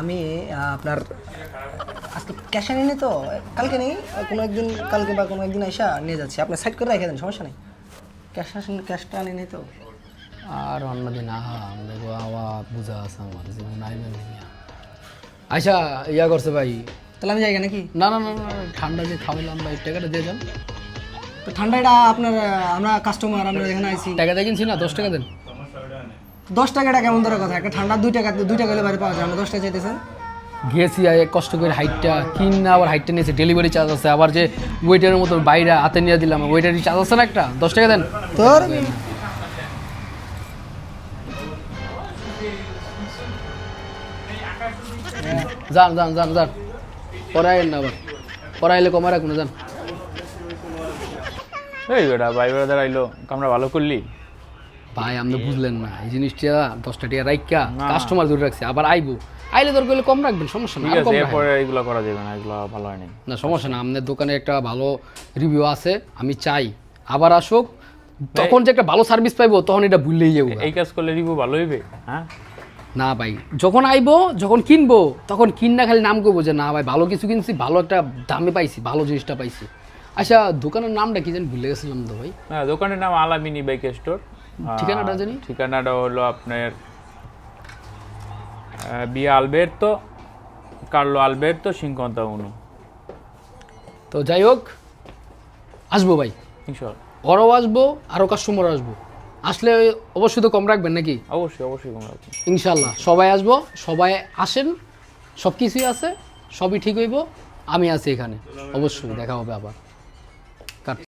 আমি আপনার আজকে ক্যাশ আনিনি তো কালকে নেই কোনো একদিন কালকে বা কোনো একদিন এসে নিয়ে যাচ্ছি। আপনি সাইড করে রেখে দেন সমস্যা নেই। ক্যাশ আসেন ক্যাশটা আনিনি তো। আর অন্যদিন আহা আমাদের আওয়া বুঝা আছে আমার জীবন আইবেন আচ্ছা ইয়া করছে ভাই। তাহলে আমি যাই নাকি না না না না, ঠান্ডা যে খাওয়াইলাম ভাই টাকাটা দিয়ে যান। তো ঠান্ডাটা আপনার আমরা কাস্টমার আমরা এখানে আইছি। টাকা দিয়ে কিনছি না দশ টাকা দেন। দশ টাকাটা কেমন ধরে কথা? একটা ঠান্ডা দুই টাকা দুই টাকা হলে বাইরে পাওয়া যায়। আমরা দশ টাকা চাইতেছেন? গেছি কষ্ট করে হাইটটা কিন না আবার হাইটটা নিয়েছে ডেলিভারি চার্জ আছে। আবার যে ওয়েটারের মতো বাইরে হাতে নিয়ে দিলাম ওয়েটারি চার্জ আছে না একটা? দশ টাকা দেন। তোর? যান যান যান যান। পরে না আবার। পরে আইলে কমা রাখুন যান। এই বেটা ভাই বেড়াদার আইলো কামরা ভালো করলি? ভাই আপনি বুঝলেন না। এই জিনিসটা দশটা টাকা রাইকা কাস্টমার ধরে রাখছে। আবার আইবো। আইলে দরকার হলে কম রাখবেন সমস্যা না এরপরে এগুলো করা যাবে না এগুলো ভালো হয়নি না সমস্যা না আপনার দোকানে একটা ভালো রিভিউ আছে আমি চাই। আবার আসুক তখন যে একটা ভালো সার্ভিস পাইবো তখন এটা ভুললেই যাব এই কাজ করলে রিভিউ ভালো হইবে হ্যাঁ? না ভাই যখন আইবো যখন কিনবো তখন কিনা খালি নাম করব যে না ভাই ভালো কিছু কিনছি ভালো একটা দামে পাইছি ভালো জিনিসটা পাইছি। আচ্ছা দোকানের নামটা কি জানি ভুলে গেছিলাম তো ভাই। হ্যাঁ দোকানের নাম আলা মিনি বাইক স্টোর। ঠিকানাটা জানি? ঠিকানাটা হলো আপনার বিয়া আলবের্তো কার্লো আলবের্তো সিংকন্তা উনু। তো যাই হোক আসব ভাই। ওরাও আসব আরও কাস্টমার আসব। আসলে অবশ্যই তো কম রাখবেন নাকি? অবশ্যই অবশ্যই তোমরা ইনশাল্লাহ সবাই আসব সবাই আসেন সব কিছুই আছে সবই ঠিক হইব আমি আছি এখানে। অবশ্যই দেখা হবে আবার।